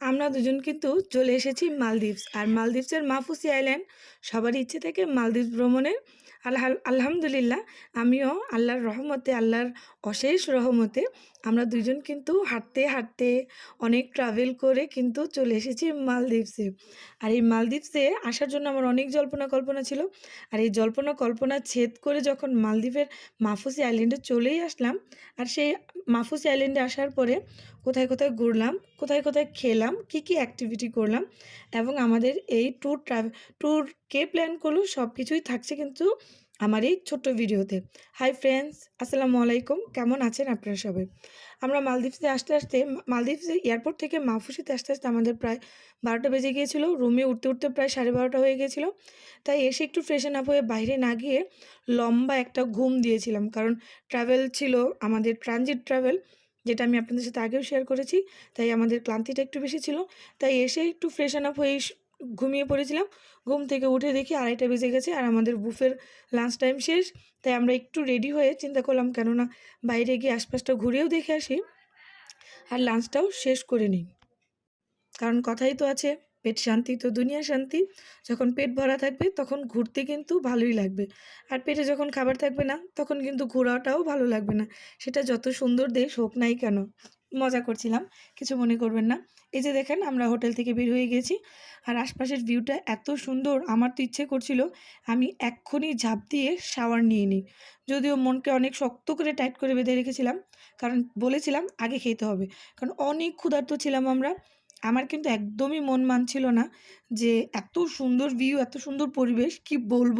আমরা দুজন কিন্তু চলে এসেছি মালদ্বীপস। আর মালদ্বীপসের মাফুসি আইল্যান্ড সবার ইচ্ছে থেকে মালদ্বীপ ভ্রমণের। আল্লাহ আলহামদুলিল্লাহ, আমিও আল্লাহর রহমতে, আল্লাহর অশেষ রহমতে আমরা দুজন কিন্তু হাঁটতে হাঁটতে অনেক ট্রাভেল করে কিন্তু চলে এসেছি মালদ্বীপসে। আর এই মালদ্বীপসে আসার জন্য আমার অনেক জল্পনা কল্পনা ছিল। আর এই জল্পনা কল্পনা ছেদ করে যখন মালদ্বীপের মাফুসি আইল্যান্ডে চলেই আসলাম, আর সেই মাফুসি আইল্যান্ডে আসার পরে কোথায় কোথায় ঘুরলাম, কোথায় কোথায় খেলাম, কি কি অ্যাক্টিভিটি করলাম এবং আমাদের এই ট্যুর ট্রাভেল ট্যুর কে প্ল্যান করল সব কিছুই থাকছে কিন্তু আমার এই ছোট্ট ভিডিওতে। হাই ফ্রেন্ডস আসসালামু আলাইকুম। কেমন আছেন আপনারা সবাই? আমরা মালদ্বীপসে আসতে আসতে, মালদ্বীপসে এয়ারপোর্ট থেকে মাফুসিতে আসতে আসতে আমাদের প্রায় বারোটা বেজে গিয়েছিল। রুমে উঠতে উঠতে প্রায় সাড়ে বারোটা হয়ে গিয়েছিল। তাই এসে একটু ফ্রেশন আপ হয়ে বাইরে না গিয়ে লম্বা একটা ঘুম দিয়েছিলাম। কারণ ট্রাভেল ছিল আমাদের ট্রানজিট ট্রাভেল যেটা আমি আপনাদের সাথে আগেও শেয়ার করেছি। তাই আমাদের ক্লান্তিটা একটু বেশি ছিল। তাই এসে একটু ফ্রেশন আপ হয়ে ঘুমিয়ে পড়েছিলাম। ঘুম থেকে উঠে দেখি আড়াইটা বেজে গেছে আর আমাদের বুফের লাঞ্চ টাইম শেষ। তাই আমরা একটু রেডি হয়ে চিন্তা করলাম, কেননা বাইরে গিয়ে আশপাশটা ঘুরেও দেখে আসি আর লাঞ্চটাও শেষ করে নিই। কারণ কথাই তো আছে, পেট শান্তি তো দুনিয়া শান্তি। যখন পেট ভরা থাকবে তখন ঘুরতে কিন্তু ভালোই লাগবে। আর পেটে যখন খাবার থাকবে না তখন কিন্তু ঘোরাটাও ভালো লাগবে না। সেটা যত সুন্দর দেশ হোক নাই কেন, মজা করছিলাম, কিছু মনে করবেন না। এই যে দেখেন, আমরা হোটেল থেকে বের হয়ে গেছি। আর আশপাশের ভিউটা এত সুন্দর, আমার তো ইচ্ছে করছিল আমি এক্ষুনি ঝাঁপ দিয়ে শাওয়ার নিয়ে নিই। যদিও মনকে অনেক শক্ত করে টাইট করে বেঁধে রেখেছিলাম, কারণ বলেছিলাম আগে খেতে হবে। কারণ অনেক ক্ষুধার্ত ছিলাম আমরা। আমার কিন্তু একদমই মন মানছিল না যে এত সুন্দর ভিউ এত সুন্দর পরিবেশ, কি বলব?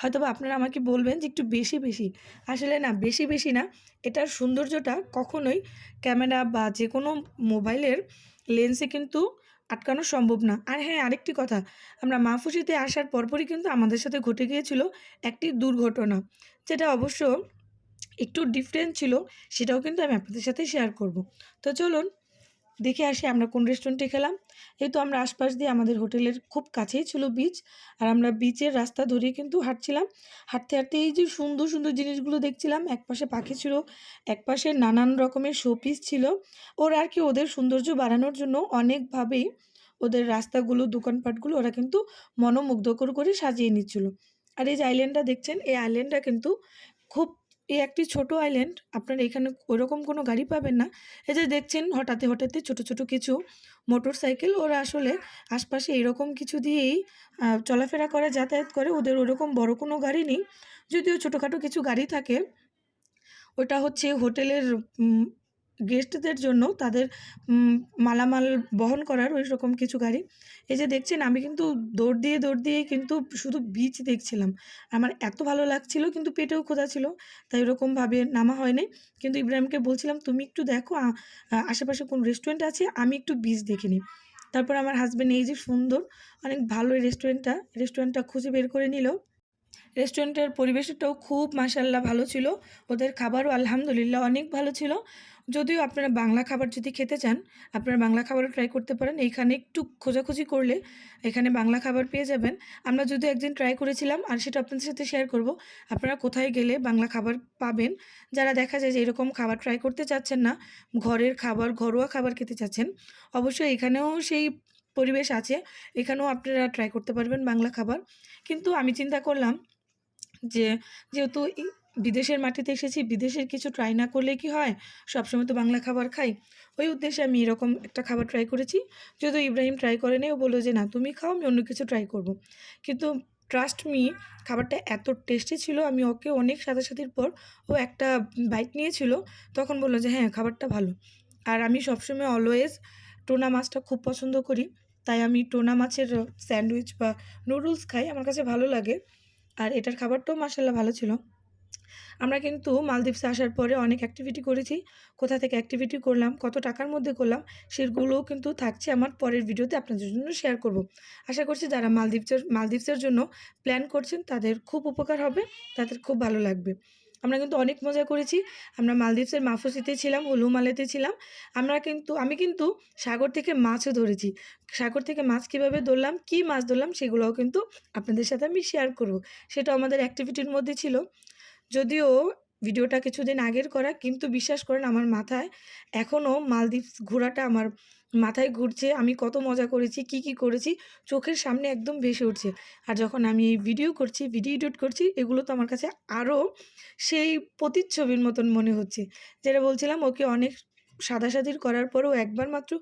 হয়তো বা আপনারা আমাকে বলবেন যে একটু বেশি বেশি। আসলে না, বেশি বেশি না, এটার সৌন্দর্যটা কখনোই ক্যামেরা বা যে কোনো মোবাইলের লেন্সে কিন্তু আটকানো সম্ভব না। আর হ্যাঁ আরেকটি কথা, আমরা মাহফুজিতে আসার পরপরই কিন্তু আমাদের সাথে ঘটে গিয়েছিল একটি দুর্ঘটনা, যেটা অবশ্য একটু ডিফারেন্ট ছিল, সেটাও কিন্তু আমি আপনাদের সাথে শেয়ার করব। তো চলুন দেখে আসি আমরা কোন রেস্টুরেন্টে খেলাম। এই তো আমরা আশপাশ দিয়ে আমাদের হোটেলের খুব কাছেই ছিল বিচ আর আমরা বিচের রাস্তা ধরে কিন্তু হাঁটছিলাম। হাঁটতে হাঁটতে এই যে সুন্দর সুন্দর জিনিসগুলো দেখছিলাম, এক পাশে পাখি ছিল, এক পাশে নানান রকমের শোপিস ছিল। ওর আর কি ওদের সৌন্দর্য বাড়ানোর জন্য অনেকভাবেই ওদের রাস্তাগুলো, দোকানপাটগুলো ওরা কিন্তু মনোমুগ্ধকর করে সাজিয়ে নিচ্ছিল। আর এই যে আইল্যান্ডটা দেখছেন, এই আইল্যান্ডটা কিন্তু খুব এই একটি ছোট আইল্যান্ড আপনারা এখানে ওইরকম কোনো গাড়ি পাবেন না। এই যে দেখছেন হঠাৎ হঠাৎ ছোট ছোট কিছু মোটর সাইকেল ওরা আসলে আশপাশে এরকম কিছু দিয়েই চলাফেরা করে, যাতায়াত করে। ওদের ওরকম বড় কোনো গাড়ি নেই। যদিও ছোটোখাটো কিছু গাড়ি থাকে, ওটা হচ্ছে হোটেলের গেস্টদের জন্য তাদের মালামাল বহন করার ওই রকম কিছু গাড়ি। এই যে দেখছেন, আমি কিন্তু দৌড় দিয়ে দৌড় দিয়ে কিন্তু শুধু বিচ দেখছিলাম। আমার এত ভালো লাগছিল, কিন্তু পেটেও খোঁজা ছিল, তাই ওরকমভাবে নামা হয়নি। কিন্তু ইব্রাহিমকে বলছিলাম, তুমি একটু দেখো আশেপাশে কোন রেস্টুরেন্ট আছে? আমি একটু বিচ দেখে নিই। তারপর আমার হাজব্যান্ড এই যে সুন্দর, অনেক ভালো রেস্টুরেন্টটা রেস্টুরেন্টটা খুঁজে বের করে নিল। রেস্টুরেন্টের পরিবেশটাও খুব মাসাল্লাহ ভালো ছিল। ওদের খাবারও আলহামদুলিল্লাহ অনেক ভালো ছিল। যদিও আপনারা বাংলা খাবার যদি খেতে চান, আপনারা বাংলা খাবারও ট্রাই করতে পারেন। এইখানে একটু খোঁজাখুঁজি করলে এখানে বাংলা খাবার পেয়ে যাবেন। আমরা যদি একদিন ট্রাই করেছিলাম, আর সেটা আপনাদের সাথে শেয়ার করব। আপনারা কোথায় গেলে বাংলা খাবার পাবেন? যারা দেখা যায় যে এরকম খাবার ট্রাই করতে চাচ্ছেন না, ঘরের খাবার, ঘরোয়া খাবার খেতে চাচ্ছেন, অবশ্যই এখানেও সেই পরিবেশ আছে। এখানেও আপনারা ট্রাই করতে পারবেন বাংলা খাবার। কিন্তু আমি চিন্তা করলাম যে যেহেতু বিদেশের মাটিতে এসেছি, বিদেশের কিছু ট্রাই না করলে কি হয়? সবসময় তো বাংলা খাবার খাই। ওই উদ্দেশ্যে আমি এরকম একটা খাবার ট্রাই করেছি। যদিও ইব্রাহিম ট্রাই করেনি, ও বলল যে, না, তুমি খাও, আমি অন্য কিছু ট্রাই করব। কিন্তু ট্রাস্ট মি খাবারটা এত টেস্টি ছিল, আমি ওকে অনেক সাথীর পর ও একটা বাইক নিয়েছিল। তখন বলল যে হ্যাঁ খাবারটা ভালো। আর আমি সবসময় অলওয়েজ টোনা মাছটা খুব পছন্দ করি। তাই আমি টোনা মাছের স্যান্ডউইচ বা নুডলস খাই, আমার কাছে ভালো লাগে। আর এটার খাবারটাও মার্শাল্লাহ ভালো ছিল। আমরা কিন্তু মালদ্বীপসে আসার পরে অনেক অ্যাক্টিভিটি করেছি। কোথা থেকে অ্যাক্টিভিটি করলাম, কত টাকার মধ্যে করলাম, সেগুলোও কিন্তু থাকছে আমার পরের ভিডিওতে আপনাদের জন্য শেয়ার করব। আশা করছি যারা মালদ্বীপসের মালদ্বীপসের জন্য প্ল্যান করছেন তাদের খুব উপকার হবে, তাদের খুব ভালো লাগবে। আমরা কিন্তু অনেক মজা করেছি। আমরা মালদ্বীপসের মাফুসিতে ছিলাম, উলুমালেতে ছিলাম। আমরা কিন্তু, আমি কিন্তু সাগর থেকে মাছও ধরেছি। সাগর থেকে মাছ কীভাবে ধরলাম, কি মাছ ধরলাম সেগুলোও কিন্তু আপনাদের সাথে আমি শেয়ার করব। সেটা আমাদের অ্যাক্টিভিটির মধ্যে ছিল। যদিও ভিডিওটা কিছুদিন আগের করা, কিন্তু বিশ্বাস করেন আমার মাথায় এখনও মালদ্বীপ ঘোরাটা আমার মাথায় ঘুরছে। আমি কত মজা করেছি, কি কি করেছি, চোখের সামনে একদম ভেসে উঠছে। আর যখন আমি এই ভিডিও করছি, ভিডিও এডিট করছি, এগুলো তো আমার কাছে আরও সেই প্রতিচ্ছবির মতন মনে হচ্ছে। যেটা বলছিলাম, ওকে অনেক সাদাসাদির করার পরেও একবার মাত্র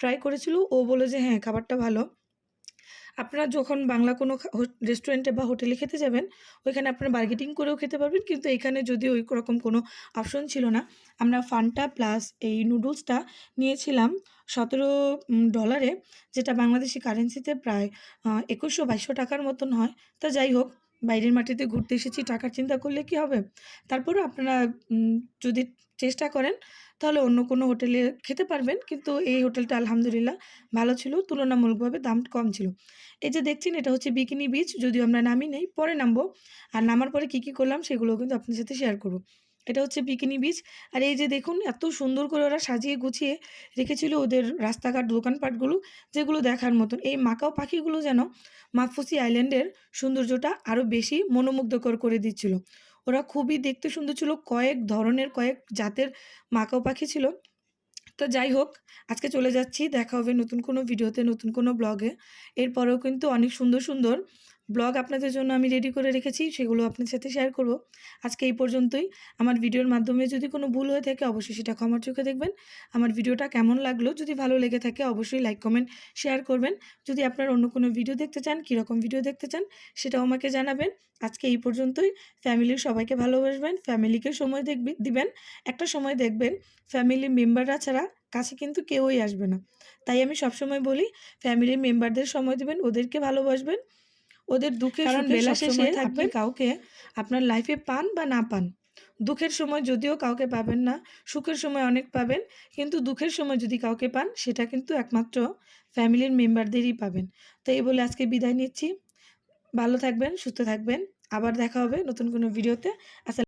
ট্রাই করেছিল। ও বলে যে হ্যাঁ খাবারটা ভালো। আপনারা যখন বাংলা কোনো রেস্টুরেন্টে বা হোটেলে খেতে যাবেন, ওইখানে আপনারা বার্গেটিং করেও খেতে পারবেন। কিন্তু এখানে যদি ওই রকম কোনো অপশন ছিল না, আমরা ফান্টা প্লাস এই নুডলসটা নিয়েছিলাম সতেরো ডলারে যেটা বাংলাদেশি কারেন্সিতে প্রায় একুশশো বাইশশো টাকার মতন হয়। তা যাই হোক বাইরের মাটিতে ঘুরতে এসেছি, টাকার চিন্তা করলে কি হবে? তারপরেও আপনারা যদি চেষ্টা করেন, তাহলে অন্য কোনো হোটেলে খেতে পারবেন। কিন্তু এই হোটেলটা আলহামদুলিল্লাহ ভালো ছিল। তুলনামূলকভাবে দাম কম ছিল। এই যে দেখছেন, এটা হচ্ছে বিকিনি বিচ। যদিও আমরা নামি নেই, পরে নামবো। আর নামার পরে কি কি করলাম সেগুলো কিন্তু আপনার সাথে শেয়ার করব। এটা হচ্ছে বিকিনি বিচ আর এই যে দেখুন, এত সুন্দর করে ওরা সাজিয়ে গুছিয়ে রেখেছিল ওদের রাস্তাঘাট, দোকানপাটগুলো, যেগুলো দেখার মতন। এই মাকাও পাখিগুলো যেন মাফুসি আইল্যান্ডের সৌন্দর্যটা আরও বেশি মনোমুগ্ধকর করে দিচ্ছিল। ওরা খুবই দেখতে সুন্দর ছিল, কয়েক ধরনের, কয়েক জাতের মাকাও পাখি ছিল। তো যাই হোক, আজকে চলে যাচ্ছি, দেখা হবে নতুন কোনো ভিডিওতে, নতুন কোনো ব্লগে। এরপরেও কিন্তু অনেক সুন্দর সুন্দর ব্লগ আপনাদের জন্য আমি রেডি করে রেখেছি, সেগুলো আপনার সাথে শেয়ার করব। আজকে এই পর্যন্তই। আমার ভিডিওর মাধ্যমে যদি কোনো ভুল হয়ে থাকে, অবশ্যই সেটা ক্ষমার চোখে দেখবেন। আমার ভিডিওটা কেমন লাগল, যদি ভালো লেগে থাকে, অবশ্যই লাইক কমেন্ট শেয়ার করবেন। যদি আপনার অন্য কোনো ভিডিও দেখতে চান, কীরকম ভিডিও দেখতে চান, সেটাও আমাকে জানাবেন। আজকে এই পর্যন্তই। ফ্যামিলির সবাইকে ভালোবাসবেন ফ্যামিলিকে সময় দেখবে, দিবেন। একটা সময় দেখবেন ফ্যামিলির মেম্বাররা ছাড়া কাছে কিন্তু কেউই আসবে না। তাই আমি সবসময় বলি ফ্যামিলির মেম্বারদের সময় দেবেন, ওদেরকে ভালোবাসবেন। ওদের দুঃখের কারণ বেলা শেষে থাকবে কাউকে আপনার লাইফে পান বা না পান দুঃখের সময় যদিও কাউকে পাবেন না সুখের সময় অনেক পাবেন কিন্তু দুঃখের সময় যদি কাউকে পান সেটা কিন্তু একমাত্র ফ্যামিলির মেম্বারদেরই পাবেন। তো এই বলে আজকে বিদায় নিচ্ছি। ভালো থাকবেন সুস্থ থাকবেন। আবার দেখা হবে নতুন কোনো ভিডিওতে আসলে